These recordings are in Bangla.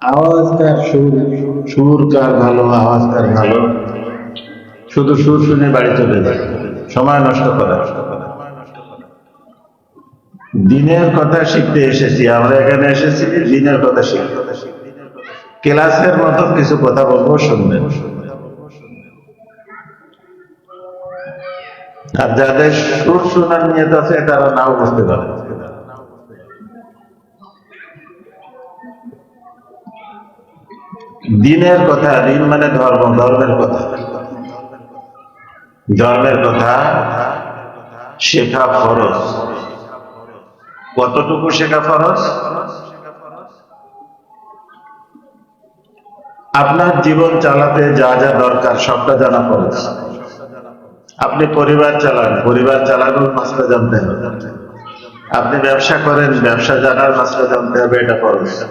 আওয়াজ কার সুর সুর কার ভালো আওয়াজ কার ভালো। শুধু সুর শুনে বাড়ি চলে যায়। সময় নষ্ট করা। দিনের কথা শিখতে এসেছি। আমরা এখানে এসেছি, দিনের কথা শিখতে। ক্লাসের মতো কিছু কথা বলব, শুনবেন। আর যাদের সুর শোনার নিয়ত আছে, তারা নাও বুঝতে পারে। দিনের কথা, দিন মানে ধর্ম, ধর্মের কথা। ধর্মের কথা শেখা ফরজ। কতটুকু শেখা ফরজ? আপনার জীবন চালাতে যা যা দরকার, সবটা জানা ফরজ। আপনি পরিবার চালান, পরিবার চালানোর মাসটা জানতে হবে। আপনি ব্যবসা করেন, ব্যবসা জানার মাসটা জানতে হবে, এটা ফরজ।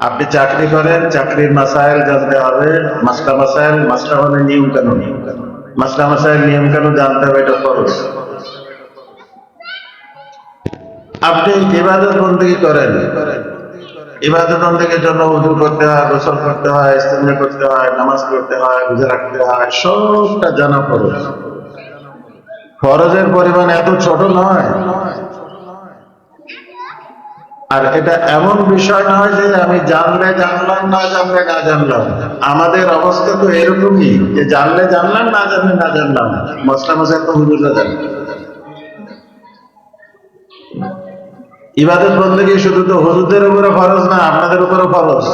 আপনি চাকরি করেন, চাকরির মাসাইল জানতে হবে। মাস্টার মাসাইল মাস্টার মানে নিয়ম কানুন। মাস্টার মাসাইল, নিয়ম কানুন জানতে হবে, এটা ফরজ। আপনি ইবাদত বন্দী করেন। ইবাদত বন্দীর জন্য উজু করতে হয়, গোসল করতে হয় ইস্তেঞ্জা করতে হয়, নামাজ পড়তে হয়, রোজা রাখতে হয়, সবটা জানা ফরজ। ফরজের পরিমাণ এত ছোট নয়। আর এটা এমন বিষয় নয় যে আমি জানলে জানলাম, না জানলে না জানলাম। আমাদের অবস্থা তো এরকমই যে জানলে জানলাম, না জানলে না জানলাম। মশলা মশাই তো হুজুররা জানে ইবাদত বলতে কি শুধু তো হুজুরদের উপরে ফরজ না, আপনাদের উপরে ফরজ?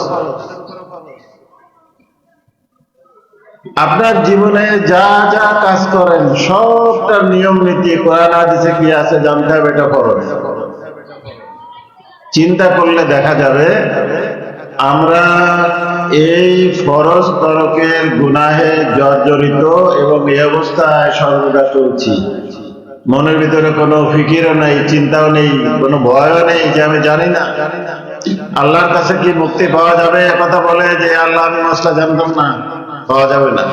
আপনার জীবনে যা যা কাজ করেন সবটা নিয়ম নীতি, কোরআন, হাদিসে কি আছে জানতে হবে এটা ফরজ। চিন্তা করলে দেখা যাবে, আমরা এই ফরজ তরকের গুনাহে জর্জরিত এবং এই অবস্থায় সর্বদা চলছি। মনের ভিতরে কোনো ফিকিরও নেই, চিন্তাও নেই, কোনো ভয়ও নেই যে আমি জানি না। আল্লাহর কাছে কি মুক্তি পাওয়া যাবে? কথা বলে যে আল্লাহ, আমি মশলা জানতাম না, পাওয়া যাবে না।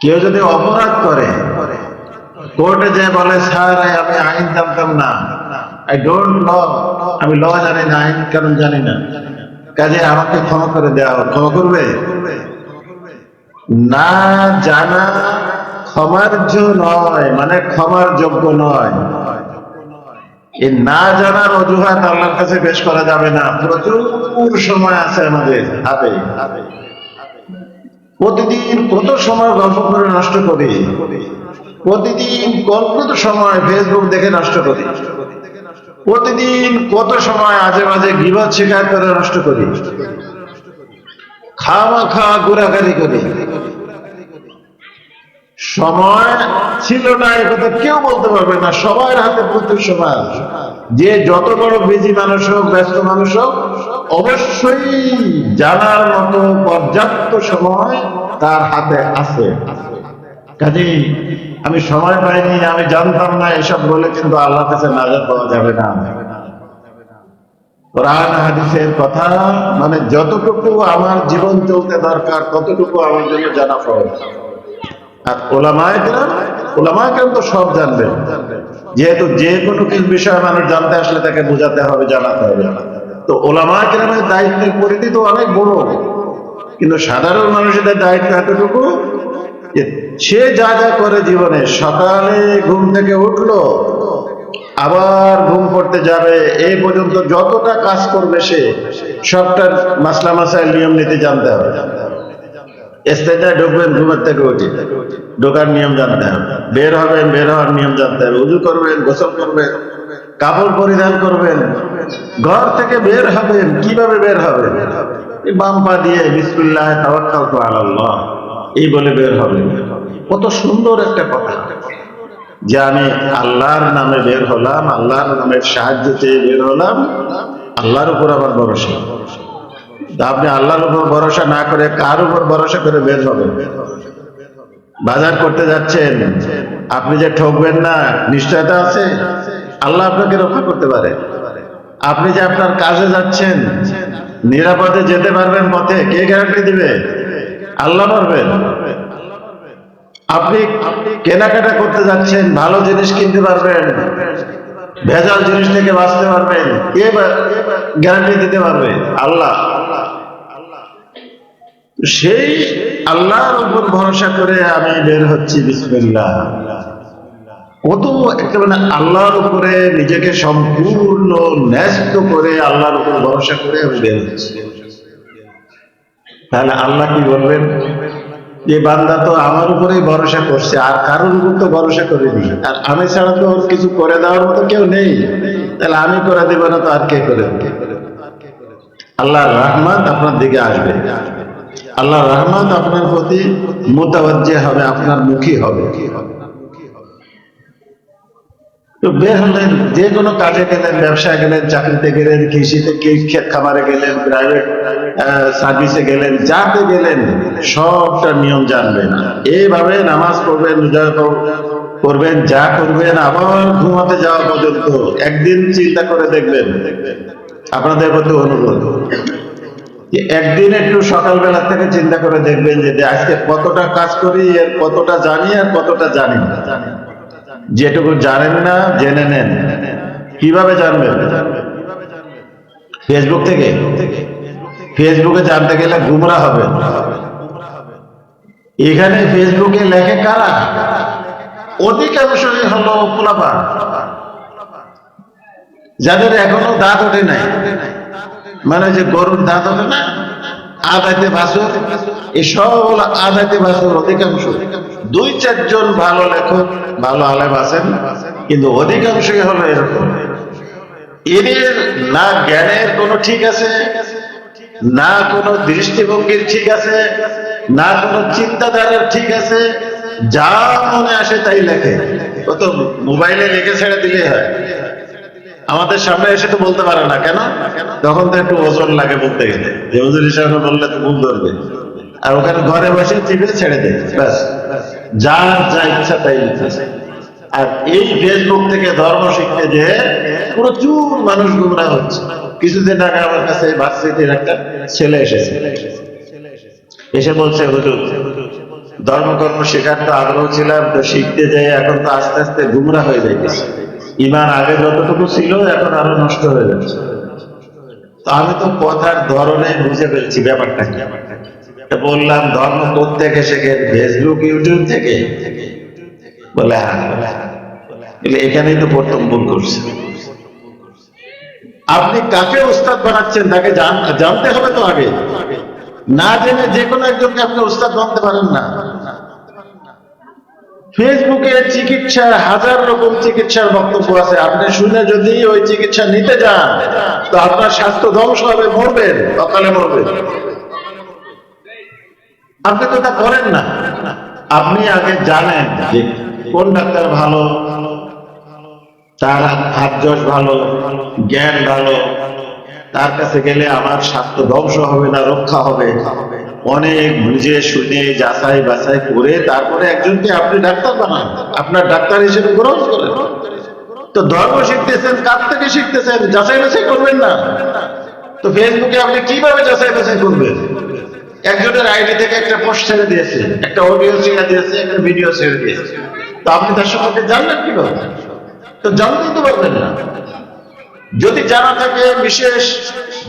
কেউ যদি অপরাধ করে, কোর্টে যে বলে, স্যার, আমি আইন জানতাম না। আই ডোন্ট ল আমি ল জানি না, আইন কারণ জানি না। কাজে আমাকে ক্ষমা করে দেওয়া ক্ষমা করবে? না জানা ক্ষমার নয় মানে ক্ষমার যোগ্য নয়। এই না জানার অজুহাত আল্লাহর কাছে পেশ করা যাবে না। প্রচুর সময় আছে আমাদের হাতে। প্রতিদিন কত সময় গল্প করে নষ্ট করি? প্রতিদিন কত সময় ফেসবুক দেখে নষ্ট করি? প্রতিদিন কত সময় আজে বাজে গিবত শিকার করে নষ্ট করি? খাওয়া খাওয়া ঘোরাঘুরি করি। সময় ছিল না, এ কথা কেউ বলতে পারবে না। সবার হাতে প্রচুর সময়। যে যত বড় বিজি মানুষ হোক, ব্যস্ত মানুষ হোক, অবশ্যই জানার মতো পর্যাপ্ত সময় তার হাতে আছে। কাজেই আমি সময় পাইনি, আমি জানতাম না, এসব বলে কিন্তু আল্লাহর কাছে নাজাত পাওয়া যাবে না। কোরআন, হাদিসের কথা মানে যতটুকু আমার জীবন চলতে দরকার, ততটুকু আমার জন্য জানা ফরজ। আর তো সব যেহেতু যে কোনো কিছু বিষয় মানুষ জানতে আসলে তাকে বোঝাতে হবে, জানাতে হবে। তো ওলামা কেরামের দায়িত্বের পরিধি তো অনেক বড়। কিন্তু সাধারণ মানুষের দায়িত্ব এতটুকু সে যা যা করে জীবনে, সকালে ঘুম থেকে উঠল, আবার ঘুম পড়তে যাবে এই পর্যন্ত যতটা কাজ করবে সে সবটার মাসলা মাসাইল নিয়ম নীতি জানতে হবে। এস্তেজায় ঢুকবেন ঘুমের থেকে উঠে। ঢোকার নিয়ম জানতে হবে। বের হবেন, বের হওয়ার নিয়ম জানতে হবে। উজু করবেন, গোসল করবেন, কাপড় পরিধান করবেন, ঘর থেকে বের হবেন। কীভাবে বের এই বাম পা দিয়ে বিসমিল্লাহ তাওয়াক্কাল তো আল্লাহ এই বলে বের হবেন কত সুন্দর একটা কথা। যে আমি আল্লাহর নামে বের হলাম, আল্লাহর নামের সাহায্য চেয়ে বের হলাম, আল্লাহর উপর আবার ভরসা। আপনি আল্লাহর উপর ভরসা না করে কার উপর ভরসা করে বের হবেন? বাজার করতে যাচ্ছেন, আপনি যে ঠকবেন না, নিশ্চয়তা আছে? আল্লাহ আপনাকে রক্ষা করতে পারে। আপনি যে আপনার কাজে যাচ্ছেন, নিরাপদে যেতে পারবেন পথে, কে গ্যারান্টি দিবে? আল্লাহ পারবেন? আপনি কেনাকাটা করতে যাচ্ছেন, ভালো জিনিস কিনতে পারবেন, ভেজাল জিনিস থেকে বাঁচতে পারবেন, কে গ্যারান্টি দিতে পারবে? আল্লাহ। সেই আল্লাহর উপর ভরসা করে আমি বের হচ্ছি, বিসমিল্লাহ। কত একেবারে আল্লাহর উপরে নিজেকে সম্পূর্ণ ন্যস্ত করে আল্লাহর উপর ভরসা করে আমি বের হচ্ছি। তাহলে আল্লাহ কি বলবেন? যে বান্দা তো আমার উপরেই ভরসা করছে, আর কারোর উপর তো ভরসা করিনি। আর আমি ছাড়া তো ওর কিছু করে দেওয়ার মতো কেউ নেই। তাহলে আমি করে দেবো না তো আর কে করে আল্লাহ রহমত আপনার দিকে আসবে। আল্লাহর রহমান আপনার প্রতি মোতাবজ্জে হবে, আপনার মুখী হবে। তো বের হলেন যে কোনো কাজে গেলেন, ব্যবসায় গেলেন, চাকরিতে গেলেন, কৃষিতে খামারে গেলেন প্রাইভেট সার্ভিসে গেলেন, যাতে গেলেন, সবটা নিয়ম জানবেন। এইভাবে নামাজ পড়বেন করবেন যা করবেন, আবার ঘুমাতে যাওয়া পর্যন্ত একদিন চিন্তা করে দেখবেন। আপনাদের প্রতি অনুরোধ। একদিন একটু সকালবেলা থেকে চিন্তা করে দেখবেন যে আজকে কতটা কাজ করি, এর কতটা জানি আর কতটা জানি না। যেটুকু জানেন না, জেনে নেন। কীভাবে জানবেন? ফেসবুক থেকে? ফেসবুকে জানতে গেলে গুমরা হবে। এখানে ফেসবুকে লেখে কারা? অধিকাংশই হলো পোলাপা যাদের এখনও দাঁত ওঠে নাই। মানে যে গরুর দাঁত ওঠে না? আদাইতে বাসুর এসব হলো আদাইতে বাসুর অধিকাংশ দুই, চারজন ভালো লেখক, ভালো আলেম আছেন, কিন্তু অধিকাংশই হলো এরকম। এদের না জ্ঞানের কোনো ঠিক আছে, না কোনো দৃষ্টিভঙ্গির ঠিক আছে, না কোনো চিন্তাধারার ঠিক আছে, যা মনে আসে তাই লেখে। ও তো মোবাইলে লিখে ছেড়ে দিলেই হয়। আমাদের সামনে এসে তো বলতে পারে না, কেন? তখন তো একটু ওজন লাগে বলতে গেলে। যে ওজন হিসাবে বললে তো ভুল ধরবে। আর ওখানে ঘরে বসে চিপে ছেড়ে দেয় ব্যাস। যার যা ইচ্ছা তাই আর এই ফেসবুক থেকে ধর্ম শিখতে যে প্রচুর মানুষ গুমরা হচ্ছে। কিছুদিন আগে আমার কাছে ভার্সিটির একটা ছেলে এসেছে। এসে বলছে, হুজুর, ধর্মকর্ম শেখার তো আগ্রহ ছিলাম, তো শিখতে যাই এখন তো আস্তে আস্তে গুমরা হয়ে যাইতেছে। ইমান আগে যতটুকু ছিল, এখন আরও নষ্ট হয়ে যাচ্ছে। তো আমি তো কথার ধরনে বুঝে ফেলছি ব্যাপারটা বললাম, ধর্ম থেকে ফেসবুক ইউটিউব থেকে? বলে হ্যাঁ। এখানেই তো প্রথম ভুল করছে। আপনি কাকে উস্তাদ বানাচ্ছেন? তাকে জানতে হবে তো আগে। না জেনে যে কোনো একজনকে আপনি উস্তাদ বানতে পারেন না। ফেসবুকে চিকিৎসার হাজার রকম চিকিৎসার বক্তব্য আছে। আপনি শুনে যদি ওই চিকিৎসা নিতে যান, তো আপনার স্বাস্থ্য ধ্বংস হবে, মরবেন। অকালে মরবেন আপনি তো তা করেন না। আপনি আগে জানেন যে কোন ডাক্তার ভালো, তার হাত যশ ভালো, জ্ঞান ভালো, তার কাছে গেলে আমার স্বাস্থ্য ধ্বংস হবে না, রক্ষা হবে। অনেক বুঝে শুনে যাচাই বাছাই করে তারপরে একজনকে আপনি ডাক্তার বানান। আপনার ডাক্তার হিসেবে গ্রহণ করেন। তো ধর্ম শিখতেছেন, কার থেকে শিখতেছেন? যাচাই বাছাই করবেন না। তো ফেসবুকে আপনি কীভাবে যাচাই বাছাই করবেন? একজনের আইডি থেকে একটা পোস্ট ছেড়ে দিয়েছে, একটা অডিও ছেড়ে দিয়েছে, একটা ভিডিও ছেড়ে দিয়েছে। তো আপনি তার সম্পর্কে জানলেন কীভাবে? তো জানতেই তো পারবেন না। যদি জানা থাকে, বিশেষ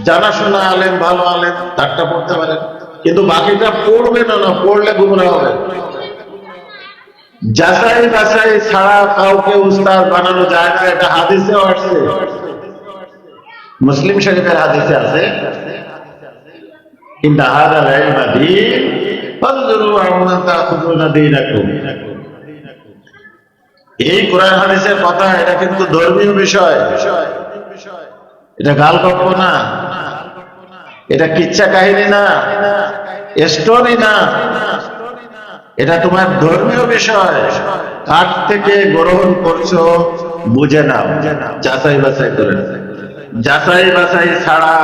জানাশোনা আলেন ভালো আলেন তারটা পড়তে পারেন। কিন্তু বাকিটা পড়বে না না, পড়লে গুমরা হবে। যাচাই বাছাই ছাড়া কাউকে উস্তাদ বানানো যায় না, এটা হাদিসেও আসছে। মুসলিম শরীফের হাদিসে আছে, ইন্না হাদা দীনাকুম। এই কোরআন হাদিসের কথা, এটা কিন্তু ধর্মীয় বিষয়। এটা গাল গল্প না। এটা কিচ্ছা কাহিনী না স্টোরি না। এটা তোমার ধর্মীয় বিষয়। কার থেকে গ্রহণ করছ, বুঝে নাও। যাচাই বাছাই করে। যাচাই বাছাই ছাড়া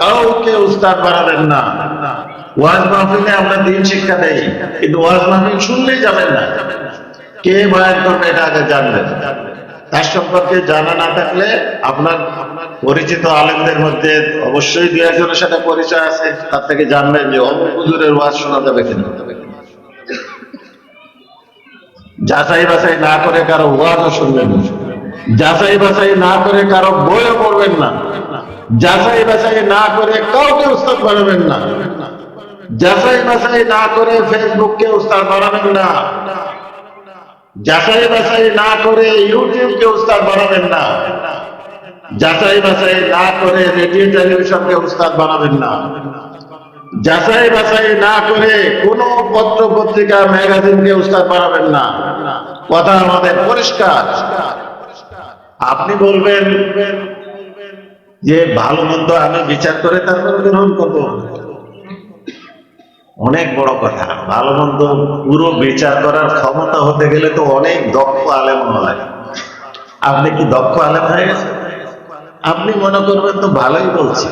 কাউকে উস্তাদ বাড়াবেন না। ওয়াজ মাহফিলে আমরা দিন শিক্ষা দেই, কিন্তু ওয়াজ মাহফিল শুনলেই যাবেন না। কে বয়ান করবে এটা আগে জানবেন। তার সম্পর্কে জানা না থাকলে আপনার পরিচিত আলেমদের মধ্যে অবশ্যই দু একজনের সাথে পরিচয় আছে, তার থেকে জানবেন যে অমুক হুজুরের ওয়াজ শোনা যাবে কিনা। যাচাই বাছাই না করে কারও ওয়াজও শুনবেন যাচাই বাছাই না করে কারও বইও পড়বেন না। যাচাই বাছাই না করে কাউকে উস্তাদ বানাবেন না। যাচাই বাছাই না করে ফেসবুককে উস্তাদ বানাবেন না। যাচাই বাছাই না করে ইউটিউবকে উস্তাদ বানাবেন না। যাচাই বাছাই না করে রেডিও টেলিভিশনকে উস্তাদ বানাবেন না। যাচাই বাছাই না করে কোন পত্র পত্রিকা ম্যাগাজিনকে উস্তাদ বানাবেন না। কথা আমাদের পরিষ্কার। আপনি বলবেন যে ভালো মন্দ আমি বিচার করে তারপর গ্রহণ করব। অনেক বড় কথা। ভালো মন্দ পুরো বিচার করার ক্ষমতা হতে গেলে তো অনেক দক্ষ আলেম হয় আপনি কি দক্ষ আলেম হয়ে গেছেন? আপনি মনে করবেন তো ভালোই বলছি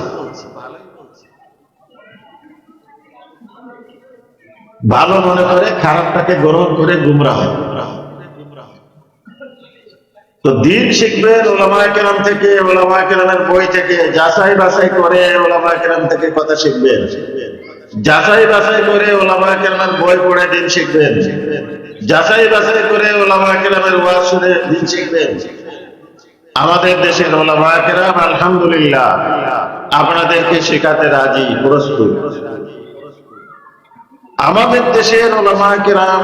ভালো মনে করে খারাপটাকে গ্রহণ করে গুমরা হয় তো দিন শিখবেন ওলামায় কেরাম থেকে, ওলামায় কেরামের বই থেকে যাচাই বাছাই করে ওলামায় কেরাম থেকে কথা শিখবেন। যাচাই বাছাই করে ওলামায় কেরামের বই পড়ে দিন শিখবেন। যাচাই বাছাই করে ওলামায় কেরামের ওয়াজ শুনে দিন শিখবেন। আমাদের দেশের ওলামায় কেরাম, আলহামদুলিল্লাহ, আপনাদেরকে শেখাতে রাজি, প্রস্তুত। আমাদের দেশের ওলামায় কেরাম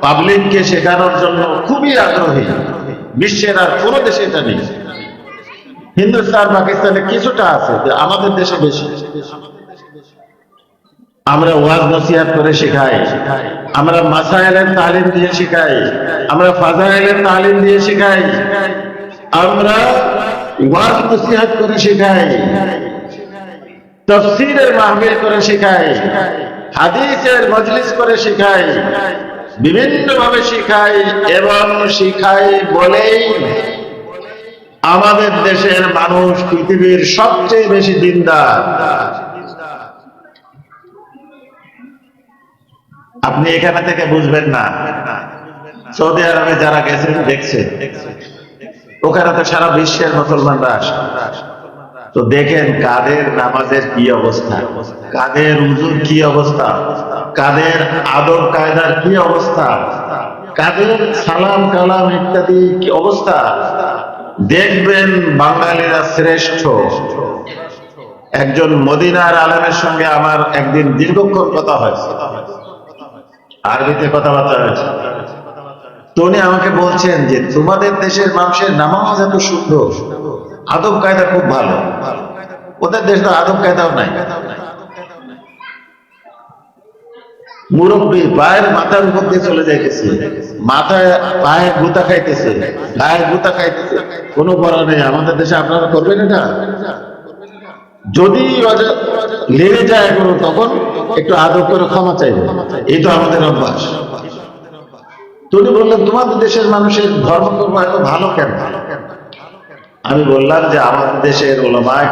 পাবলিককে শেখানোর জন্য খুবই আগ্রহী। বিশ্বের আর কোন দেশে এটা নেই। হিন্দুস্তান, পাকিস্তানে কিছুটা আছে, আমাদের দেশে বেশি। আমরা ওয়াজ নসিহাত করে শেখাই। আমরা মাসাইলের তালিম দিয়ে শেখাই। আমরা ফাজাইলের তালিম দিয়ে শেখাই। আমরা ওয়াজ নসিহাত করে শেখাই। তফসিরের মাহফিল করে শেখাই। হাদিসের মজলিস করে শেখাই। বিভিন্ন ভাবে শিখাই এবং শিখাই বলেই আমাদের দেশের মানুষ পৃথিবীর সবচেয়ে বেশি দিনদার। আপনি এখানে থেকে বুঝবেন না। সৌদি আরবে যারা গেছেন দেখছেন ওখানে তো সারা বিশ্বের মুসলমানরা আসে। তো দেখেন কাদের নামাজের কি অবস্থা, কাদের উজুর কি অবস্থা, কাদের আদব কায়দার কি অবস্থা, কাদের সালাম, কালাম ইত্যাদি কি অবস্থা। দেখবেন বাঙালিরা শ্রেষ্ঠ। একজন মদিনার আলমের সঙ্গে আমার একদিন দীর্ঘক্ষণ কথা হয়েছে। আরবিতে কথাবার্তা হয়েছে তো উনি আমাকে বলছেন যে, তোমাদের দেশের মানুষের নামাজ এত সুন্দর আদব কায়দা খুব ভালো। ওদের দেশ তো আদব কায়দাও নাই। মুরব্বী পায়ের মাথার উপর দিয়ে চলে যাইতেছে। মাথায় পায়ে গুতা খাইতেছে। গায়ে গুতা খাইতেছে। কোনো করা নেই। আমাদের দেশে আপনারা করবেন এটা? যদি অজ- লেগে যায় কোনো তখন একটু আদব করে ক্ষমা চাইবে। এই তো আমাদের অভ্যাস। তুমি বললেন, তোমাদের দেশের মানুষের ধর্মকর্ম এত ভালো কেন? আমি বললাম যে, আমাদের দেশের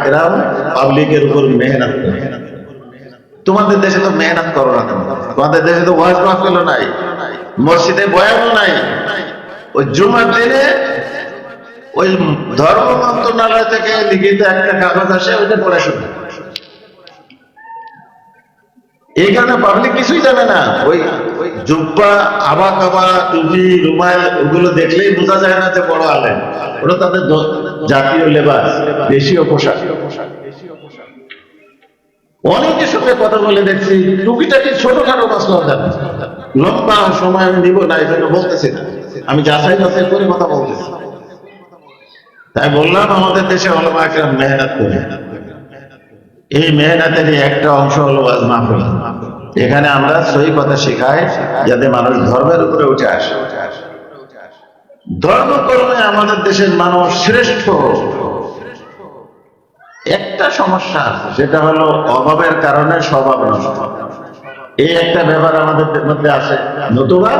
কেরাম পাবলিকের উপর মেহনত তোমাদের দেশে তো মেহনত করো না? তোমাদের দেশে তো ওয়াজ মাহফিল নাই, মসজিদে বয়ানও নাই। ওই জুমার দিনে ওই ধর্ম মন্ত্রণালয় থেকে লিখিত একটা কাগজ আসে, ওইটা পড়ে শুনে এই কারণে পাবলিক কিছুই জানে না। ওই জুব্বা আবা কাবা টুপি, রুমাল, ওগুলো দেখলেই বোঝা যায় না যে বড় আলেন ওটা তাদের জাতীয় লেবাস, দেশীয় পোশাক। অনেকের সঙ্গে কথা বলে দেখছি, টুকিটাকে ছোটখাটো মাসলা জানে লম্বা সময় আমি নিব না এই জন্য বলতেছি না। আমি যাচাই বাছাই করে কথা বলতেছি। তাই বললাম, আমাদের দেশে একরাম মেহনত করে। এই মেহনতেরই একটা অংশ হলো ওয়াজ এখানে আমরা সহি কথা শেখাই, যাতে মানুষ ধর্মের উপরে উঠে আসে। ধর্মকর্মে আমাদের দেশের মানুষ শ্রেষ্ঠ। একটা সমস্যা আছে, সেটা হলো অভাবের কারণে স্বভাব এই একটা ব্যাপার আমাদের মধ্যে আছে নতুবা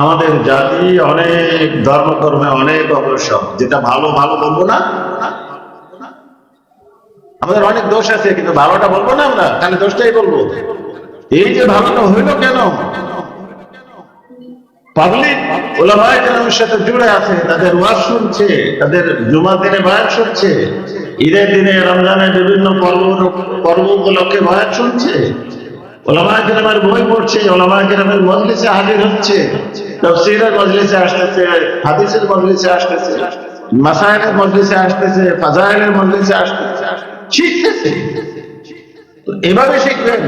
আমাদের জাতি অনেক ধর্মকর্মে অনেক অগ্রসর। যেটা ভালো ভালো বলব না? আমাদের অনেক দোষ আছে, কিন্তু ভালোটা বলব না আমরা? খালি দোষটাই বলব। এই যে ভালোটা হইল কেন? পাবলিক ওলামায় কেরামের সাথে জুড়ে আছে, তাদের ওয়াজ শুনছে, তাদের জুমার দিনে বয়ান শুনছে, ঈদের দিনে রমজানের বিভিন্ন পর্ব পর্ব উপলক্ষে বয়ান শুনছে। ওলামায় কেরামের বই পড়ছে, ওলামায় কেরামের মজলিসে হাজির হচ্ছে, তফসিরের মজলিসে আসতেছে, হাদিসের মজলিসে আসতেছে মাসাইলের মজলিসে আসতেছে, ফাজাইলের মজলিসে আসতেছে, শিখতেছে। তো এভাবে শিখবেন।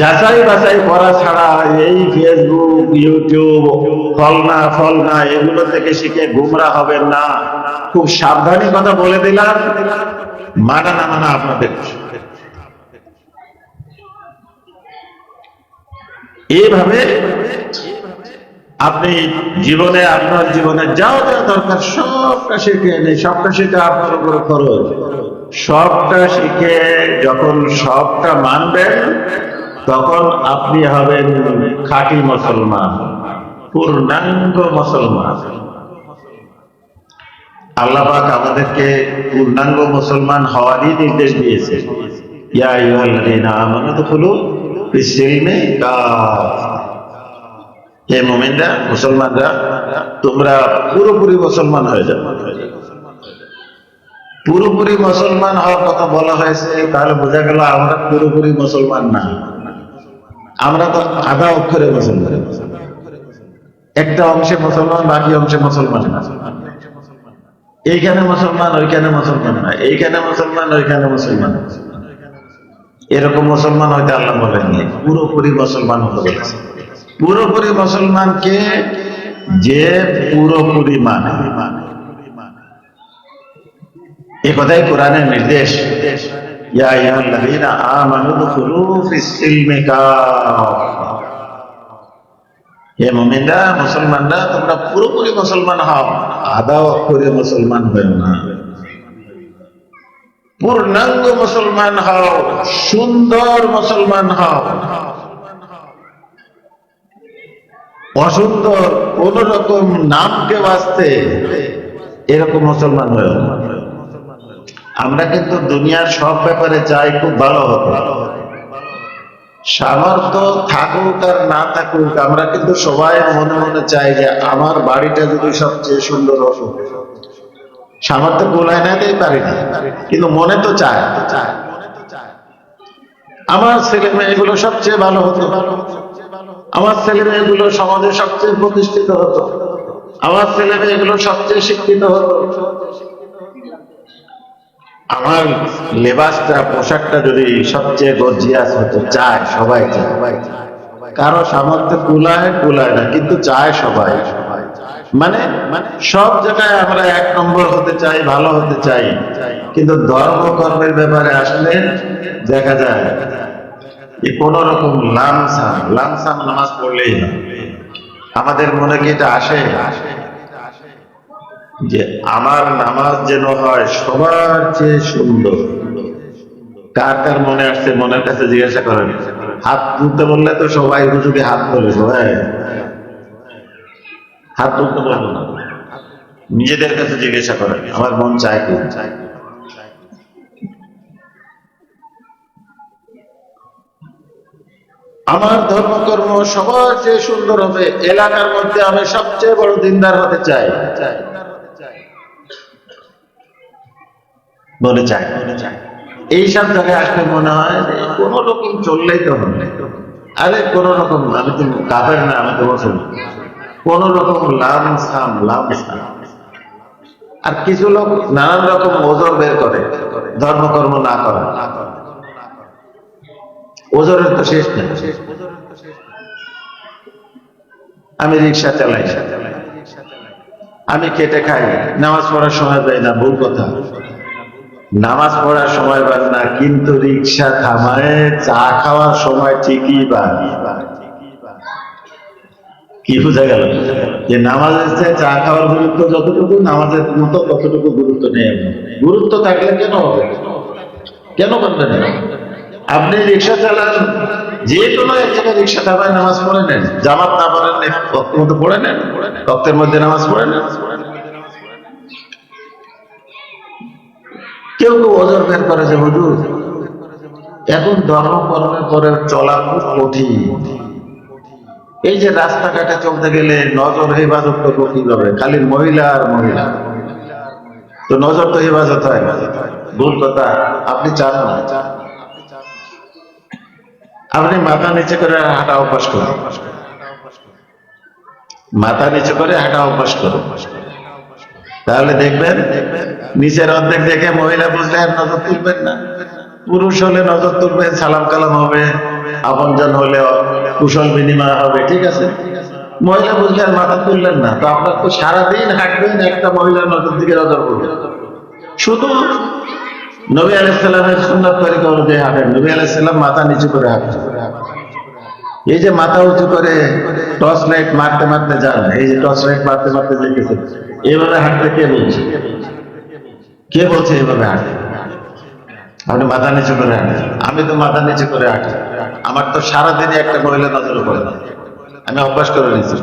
যাচাই বাছাই করা ছাড়া এই ফেসবুক ইউটিউব ফলনা ফলনা এগুলো থেকে শিখে গুমরা হবেন না। খুব সাবধানী কথা বলে দিলাম। মানা না মানা আপনাদের। এইভাবে আপনি জীবনে, আপনার জীবনে যাও যা দরকার, সবটা শিখে নেই সবটা শিখে আপনার উপর খরচ। সবটা শিখে যখন সবটা মানবেন, তখন আপনি হবেন খাঁটি মুসলমান, পূর্ণাঙ্গ মুসলমান। আল্লাহ আমাদেরকে পূর্ণাঙ্গ মুসলমান হওয়ারই নির্দেশ দিয়েছে ইয়া আইয়ুহাল্লাযীনা আমানু দুখুলু কাফা হে মুসলমানরা, তোমরা পুরোপুরি মুসলমান হয়ে পুরোপুরি মুসলমান হওয়ার কথা বলা হয়েছে, তাহলে বোঝা গেল আমরা পুরোপুরি মুসলমান না। আমরা তো আধা অক্ষরে মুসলমান। একটা অংশে মুসলমান, বাকি অংশে মুসলমান এইখানে মুসলমান, ওইখানে মুসলমান না। এইখানে মুসলমান, ওইখানে মুসলমান। এরকম মুসলমান হয়তো আল্লাহ বলেননি পুরোপুরি মুসলমান হতে বলেছে। পুরোপুরি মুসলমানকে যে পুরোপুরি মানে। এ কথাই কোরআনের নির্দেশ। মুসলমানরা, তোমরা পুরোপুরি মুসলমান হও। আধা অক্ষরে মুসলমান হও না। পূর্ণাঙ্গ মুসলমান হও, সুন্দর মুসলমান হও। অসুন্দর কোন রকম নামকে বাঁচতে এরকম মুসলমান হয়ে আমরা কিন্তু দুনিয়ার সব ব্যাপারে চাই, খুব ভালো হবে। সামর্থ্য থাকুক আর না থাকুক, আমরা কিন্তু সবাই মনে মনে চাই যে আমার বাড়িটা যদি সবচেয়ে সুন্দর হতো সামর্থ্য গোলায় নাতেই পারি না। কিন্তু মনে তো চায়। আমার ছেলে মেয়েগুলো সবচেয়ে ভালো হতো। আমার ছেলে মেয়েগুলো সমাজে সবচেয়ে প্রতিষ্ঠিত হতো। আমার ছেলে মেয়েগুলো সবচেয়ে শিক্ষিত হতো। আমার লেবাসটা, পোশাকটা যদি সবচেয়ে গর্জিয়াস হতো, চায় সবাই, চায়। কারও সামর্থ্য কুলায় কুলায় না, কিন্তু চায় সবাই। মানে সব জায়গায় আমরা এক নম্বর হতে চাই, ভালো হতে চাই। কিন্তু ধর্ম, কর্মের ব্যাপারে আসলে দেখা যায় যে কোন রকম লামসাম লামসাম নামাজ পড়লেই আমাদের মনে কি এটা আসে? যে আমার নামাজ যেন হয় সবার চেয়ে সুন্দর। কার কার মনে আসছে? মনের কাছে জিজ্ঞাসা করেন। হাত তুলতে বললে তো সবাই হুজুকে হাত তোলে, সবাই। হাত তুলতে বলব না। নিজেদের কাছে জিজ্ঞাসা করেন, আমার মন চায় কি? আমার ধর্মকর্ম সবার চেয়ে সুন্দর হবে, এলাকার মধ্যে আমি সবচেয়ে বড় দিনদার হতে চাই। বলে চাই এই সব জায়গায় আসলে মনে হয় কোন রকম চললেই তো আরে কোন রকম, আমি তো কাপের না, আমি তো মুসলমান। কোন রকম লাম সাম লাম সাম। আর কিছু লোক নানান রকম ওজোর বের করে, ধর্মকর্ম না করা। ওজোরের তো শেষ নেই। আমি রিক্সা চালাই। আমি খেটে খাই, নামাজ পড়ার সময় পাই না, ভুল কথা। নামাজ পড়ার সময় পান না, কিন্তু রিক্সা থামায়, চা খাওয়ার সময় ঠিকই পান কি বোঝা গেল? যে নামাজের চেয়ে চা খাওয়ার গুরুত্ব যতটুকু, নামাজের মতো ততটুকু গুরুত্ব নেই গুরুত্ব থাকলে কেন হবে? কেন করবেন আপনি রিক্সা চালান, যে কোনো এক জায়গায় রিক্সা থামায় নামাজ পড়ে নেন। জামাত না পড়েন রক্তের মধ্যে পড়ে নেন রক্তের মধ্যে নামাজ পড়ে নেন। কেউ কেউ ওজোর বের করে যে, হুজুর, এখন ধর্ম কর্মের পরে চলা খুব কঠিন। এই যে রাস্তাঘাটে চলতে গেলে নজর হেফাজত করব কীভাবে খালি মহিলা আর মহিলা। তো নজর তো হেফাজত হয়। ভুল কথা, আপনি চান না। আপনি মাথা নিচে করে হাঁটা অভ্যাস করেন। মাথা নিচু করে হাঁটা অভ্যাস করো তাহলে দেখবেন, নিচের অর্ধেক দেখে মহিলা বুঝলে আর নজর তুলবেন না। পুরুষ হলে নজর তুলবেন সালাম কালাম হবে, আপনজন হলে কুশল বিনিময় হবে, ঠিক আছে? মহিলা বুঝলে আর মাথা তুললেন না। তো আপনার তো সারাদিন হাঁটবেন, একটা মহিলার নজর দিকে নজর করবেন শুধু নবী আলাইসাল্লামের সুন্দর তরিকা অনুযায়ী হাঁটেন। নবী আলাইসাল্লাম মাথা নিচু করে হাঁটেন। এই যে মাথা উঁচু করে টর্চ লাইট মারতে মারতে যান, এই যে টর্চ লাইট মারতে মারতে যেতেছে এভাবে হাঁটতে কে বলছে? কে বলছে এইভাবে হাঁটতে? আপনি মাথা নিচু করে হাঁটেন। আমি তো মাথা নিচু করে হাঁটি। আমার তো সারাদিনে একটা মহিলা নজর পড়ে। না আমি অভ্যাস করে নিচ্ছি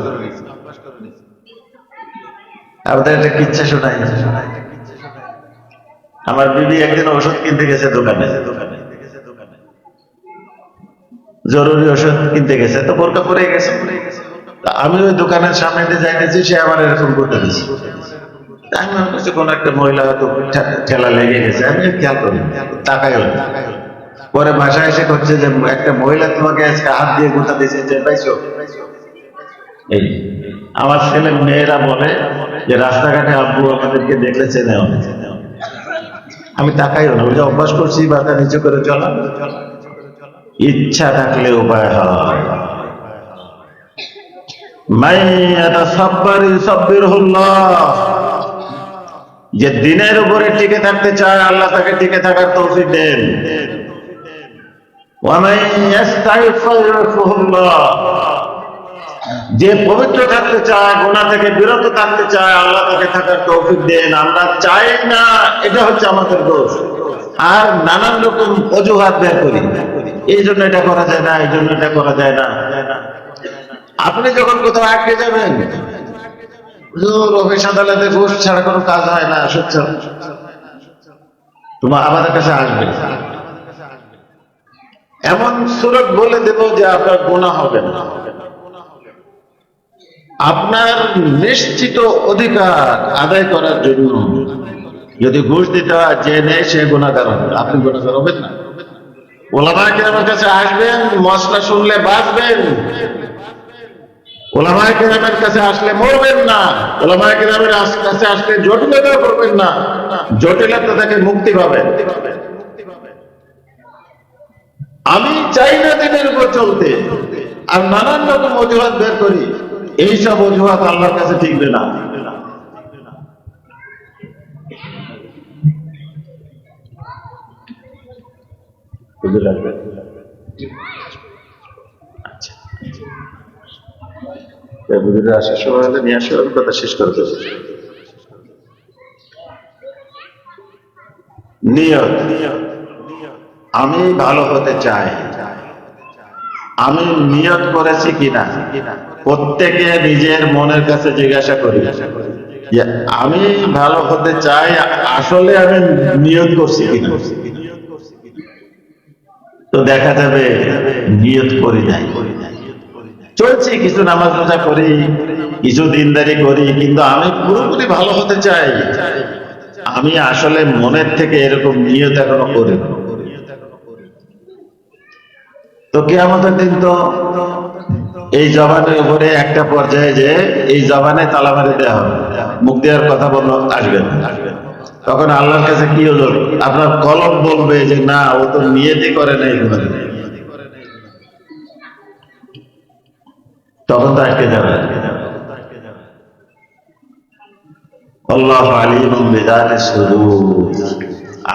আপনাদের একটা কিচ্ছা শোনাই। আমার বিবি একদিন ওষুধ কিনতে গেছে দোকানে। জরুরি ওষুধ কিনতে গেছে। তো বোরকা পরে গেছে। আমি ওই দোকানের সামনে যাইতেছি, সে আমার এরকম করতে দিচ্ছে মনে একটা মহিলা হয়তো লেগে গেছে। তাকাই পরে বাসায় এসে করছে যে একটা মহিলা তোমাকে আজকে হাত দিয়ে গোটা দিয়েছে পাইছো? আমার ছেলে মেয়েরা বলে যে, রাস্তাঘাটে আব্বু আমাদেরকে দেখলে চেনে আমি তাকাইও না ওই যে অভ্যাস করছি, মাথা নিচু করে চলা। ইচ্ছা থাকলে উপায় হয়। সাব্বির যে দিনের উপরে টিকে থাকতে চায়, আল্লাহ তাকে টিকে থাকার তৌফিক দেন। যে পবিত্র থাকতে চায় গোনা থেকে বিরত থাকতে চায়, আল্লাহ তাকে থাকার তৌফিক দেন। আমরা চাই না, এটা হচ্ছে আমাদের দোষ। আর নানান রকম অজুহাত বের করি। এই জন্য এটা করা যায় না, এই জন্য এটা করা যায় না। আপনি যখন কোথাও আটকে যাবেন অফিস আদালতে ঘুষ ছাড়া কোনো কাজ হয় না, সত্য। তোমার আমাদের কাছে আসবে। এমন সুরত বলে দেব যে আপনার গোনা হবে না। আপনার নিশ্চিত অধিকার আদায় করার জন্য যদি ঘুষ দিতে হয়, যে নেই সে গুণাগার হবে। আপনি গুণাগার হবেন না। ওলামা কেরামের কাছে আসবেন, মশলা শুনলে বাঁচবেন। ওলামা কেরামের কাছে আসলে মরবেন না। ওলামা কেরামের কাছে আসলে জটিলতা করবেন না। জটিলতা থেকে মুক্তি পাবেন। আমি চাই না দিনের উপর চলতে। আর নানান রকম অজুহাত বের করি। এইসব অজুহাত আল্লাহর কাছে টিকবে না। বুঝে লাগবে তাই আসার সময় হলে নিয়ে আসলে আমি কথা শেষ করে দেবো। নিয়ত। আমি ভালো হতে চাই। আমি নিয়ত করেছি কিনা? প্রত্যেকে নিজের মনের কাছে জিজ্ঞাসা করি। আমি ভালো হতে চাই, আসলে আমি নিয়ত করছি কিনা? তো দেখা যাবে, নিয়ত করি নাই করি নাই। চলছি, কিছু নামাজ রোজা করি, কিছু দিনদারি করি, কিন্তু আমি পুরোপুরি ভালো হতে চাই আমি আসলে মনের থেকে এরকম নিয়ত এখনও করি। তো কেয়ামতের দিন তো এই জবানের উপরে একটা পর্যায়ে যে এই জবানে তালা মারি দেওয়া হবে মুখ দেওয়ার কথা বলল আসবেন তখন আল্লাহর কাছে কি হলো আপনার কলম বলবে যে, না, ও তো নিয়তি করে নাই করে নাই। তখন তো আটকে যাবে আল্লাহ আলিম শুরু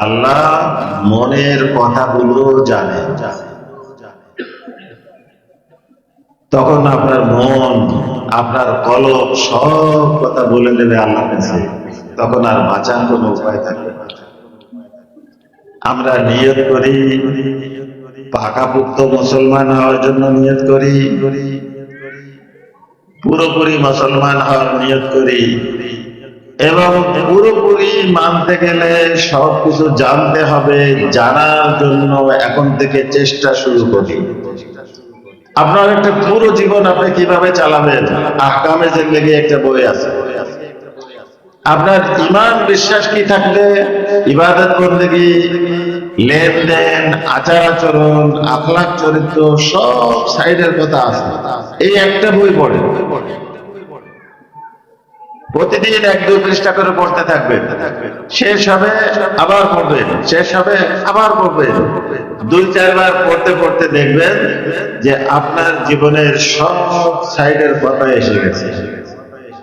আল্লাহ মনের কথাগুলো জানে। তখন আপনার মন, আপনার কলব সব কথা বলে দেবে আল্লাহ তখন আর বাঁচার কোনো উপায় থাকবে আমরা নিয়ত করি, পাকাপুক্ত মুসলমান হওয়ার জন্য নিয়ত করি। পুরোপুরি মুসলমান হওয়ার নিয়ত করি। এবং পুরোপুরি মানতে গেলে সবকিছু জানতে হবে, জানার জন্য এখন থেকে চেষ্টা শুরু করি। আপনার একটা পুরো জীবন আপনি কীভাবে চালাবেন? আহকামে জিন্দগি একটা বই আছে। আপনার ইমান বিশ্বাস কি থাকলে ইবাদত বন্দেগি লেনদেন আচার আচরণ আখলাক চরিত্র, সব সাইডের কথা আছে। এই একটা বই পড়ে। প্রতিদিন এক, দুই পৃষ্ঠা করে পড়তে থাকবেন। শেষ হবে, আবার পড়বেন। শেষ হবে, আবার পড়বেন। দুই, চারবার পড়তে পড়তে দেখবেন যে আপনার জীবনের সব সাইডের কথা এসে গেছে।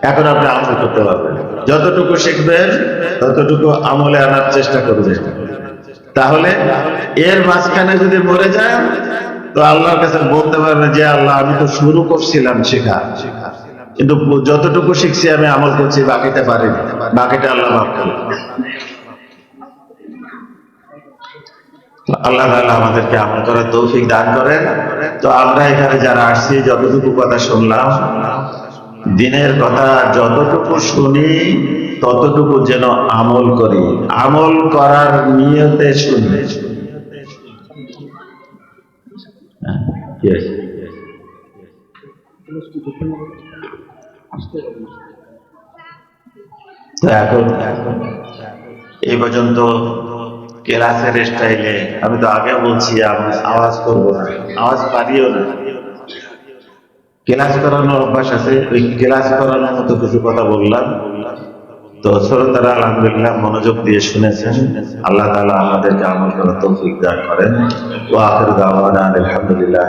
এখন আপনি আমল করতে পারবেন। যতটুকু শিখবেন, ততটুকু আমলে আনার চেষ্টা করবেন। তাহলে এর মাঝখানে যদি মরে যান, তো আল্লাহর কাছে বলতে পারবেন যে, আল্লাহ, আমি তো শুরু করছিলাম শেখা। কিন্তু যতটুকু শিখছি, আমি আমল করছি, বাকিটা পারিনি বাকিটা আল্লাহ মাফ করুন আল্লাহ তাআলা আমাদেরকে আমল করার তৌফিক দান করেন। তো আমরা এখানে যারা আসছি, যতটুকু কথা শুনলাম দিনের কথা যতটুকু শুনি ততটুকু যেন আমল করি। আমল করার নিয়তে শুনবে হ্যাঁ, এই পর্যন্ত ক্লাসের স্টাইলে আমি তো আগে বলছি আমি আওয়াজ করব না। আওয়াজ পারিও না। ক্লাস করানোর অভ্যাস আছে, ওই ক্লাস করানোর মতো কিছু কথা বললাম। তো শ্রোতারা আলহামদুলিল্লাহ মনোযোগ দিয়ে শুনেছেন। আল্লাহ তালা আমাদেরকে আমল করার তৌফিক দান করেন। ও আখির দাওয়ান আলহামদুলিল্লাহ